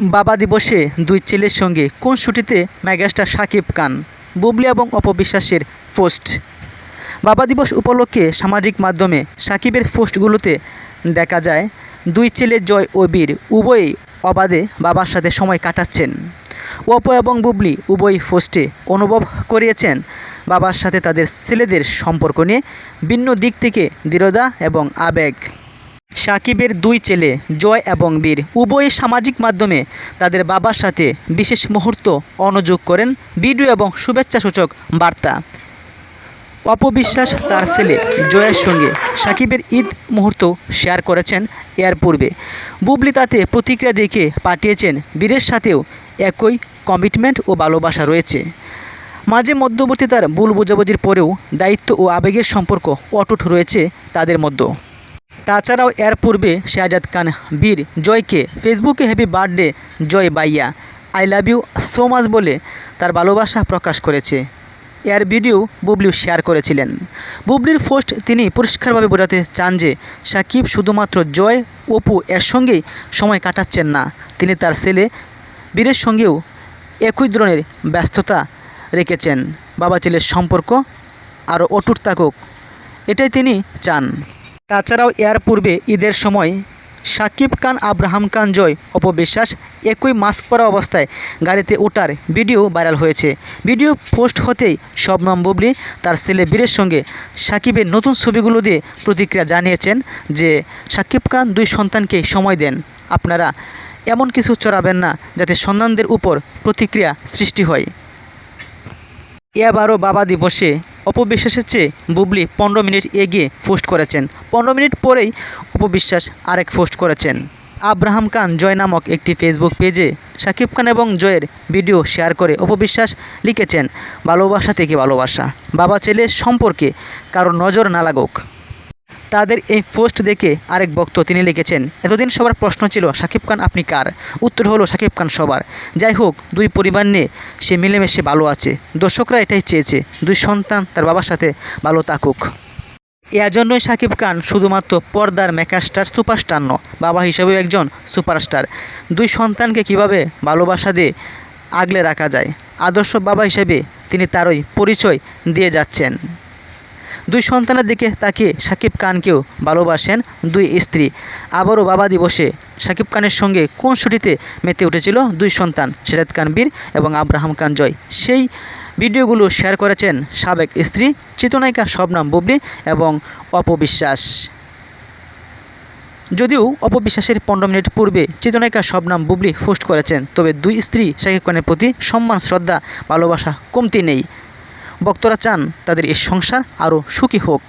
বাবা দিবসে দুই ছেলের সঙ্গে কোন শুটিতে মেগাস্টার সাকিব খান? বুবলি এবং অপবিশ্বাসের পোস্ট। বাবা দিবস উপলক্ষে সামাজিক মাধ্যমে সাকিবের পোস্টগুলোতে দেখা যায়, দুই ছেলে জয় ও বীর উভয়ই অবাধে বাবার সাথে সময় কাটাচ্ছেন। অপ এবং বুবলি উভয় পোস্টে অনুভব করিয়েছেন বাবার সাথে তাদের ছেলেদের সম্পর্ক নিয়ে ভিন্ন দিক থেকে দৃঢ়তা এবং আবেগ। সাকিবের দুই ছেলে, জয় এবং বীর উভয়ই সামাজিক মাধ্যমে তাদের বাবার সাথে বিশেষ মুহূর্ত অনুযোগ করেন। ভিডিও এবং শুভেচ্ছাসূচক বার্তা। অপবিশ্বাস তার ছেলে জয়ের সঙ্গে সাকিবের ঈদ মুহূর্ত শেয়ার করেছেন এর পূর্বে। বুবলি তাতে প্রতিক্রিয়া দেখে পাঠিয়েছেন বীরের সাথেও একই কমিটমেন্ট ও ভালোবাসা রয়েছে। মাঝে মধ্যবর্তী তার ভুল বোঝাবুঝির পরেও দায়িত্ব ও আবেগের সম্পর্ক অটুট রয়েছে তাদের মধ্যে তাছাড়াও এর পূর্বে শাহজাদ খান, বীর জয়কে ফেসবুকে হ্যাপি বার্থডে জয় বাইয়া I love you so much বলে তার ভালোবাসা প্রকাশ করেছে। এর ভিডিও বুবলিও শেয়ার করেছিলেন। বুবলির পোস্ট তিনি পরিষ্কারভাবে বোঝাতে চান যে, সাকিব শুধুমাত্র জয়, অপু এর সঙ্গেই সময় কাটাচ্ছেন না। তিনি তার ছেলে, বীরের সঙ্গেও একই ধরনের ব্যস্ততা রেখেছেন। বাবা ছেলের সম্পর্ক আরও অটুট থাকুক, এটাই তিনি চান। তাছাড়াও এর পূর্বে ঈদের সময় সাকিব খান, আব্রাহাম খান জয় অপবিশ্বাস একই মাস্ক পরা অবস্থায় গাড়িতে ওঠার ভিডিও ভাইরাল হয়েছে। ভিডিও পোস্ট হতেই শবনম বুবলি তার ছেলে বীরের সঙ্গে সাকিবের নতুন ছবিগুলো দিয়ে প্রতিক্রিয়া জানিয়েছেন যে, সাকিব খান দুই সন্তানকে সময় দেন। আপনারা এমন কিছু চড়াবেন না যাতে সন্তানদের উপর প্রতিক্রিয়া সৃষ্টি হয়। এবারও বাবা দিবসে অপবিশ্বাসের চেয়ে বুবলি পনেরো মিনিট এগিয়ে পোস্ট করেছেন। পনেরো মিনিট পরেই অপবিশ্বাস আরেক পোস্ট করেছেন। আব্রাহাম খান, জয় নামক একটি ফেসবুক পেজে সাকিব খান এবং জয়ের ভিডিও শেয়ার করে অপবিশ্বাস লিখেছেন, ভালোবাসা থেকে ভালোবাসা। বাবা ছেলে সম্পর্কে কারও নজর না লাগুক। তাদের এই পোস্ট দেখে আরেক বক্ত তিনি লিখেছেন, এতদিন সবার প্রশ্ন ছিল, সাকিব খান আপনি কার? উত্তর হলো সাকিব খান সবার। যাই হোক, দুই পরিবার নিয়ে সে মিলেমিশে ভালো আছে। দর্শকরা এটাই চেয়েছে, দুই সন্তান তার বাবার সাথে ভালো থাকুক। এর জন্যই সাকিব খান শুধুমাত্র পর্দার মেকাস্টার, সুপারস্টার ন বাবা হিসেবেও একজন সুপারস্টার। দুই সন্তানকে কীভাবে ভালোবাসা দিয়ে আগলে রাখা যায়? আদর্শ বাবা হিসেবে তিনি তারই পরিচয় দিয়ে যাচ্ছেন। দুই সন্তানের দিকে তাকে সাকিব খানকেও ভালোবাসেন দুই স্ত্রী। আবারও বাবা দিবসে সাকিব খানের সঙ্গে কোন ছুটিতে মেতে উঠেছিল দুই সন্তান, সিরাত খান বীর এবং আব্রাহাম খান জয়। সেই ভিডিওগুলো শেয়ার করেছেন সাবেক স্ত্রী চিত্রনায়িকা শবনাম বুবলি এবং অপবিশ্বাস যদিও অপবিশ্বাসের পনেরো মিনিট পূর্বে চিত্রনায়িকা শবনাম বুবলি পোস্ট করেছেন, তবে দুই স্ত্রী শাকিব খানের প্রতি সম্মান, শ্রদ্ধা, ভালোবাসা কমতি নেই। ভক্তরা চান তাদের এই সংসার আরও সুখী হোক।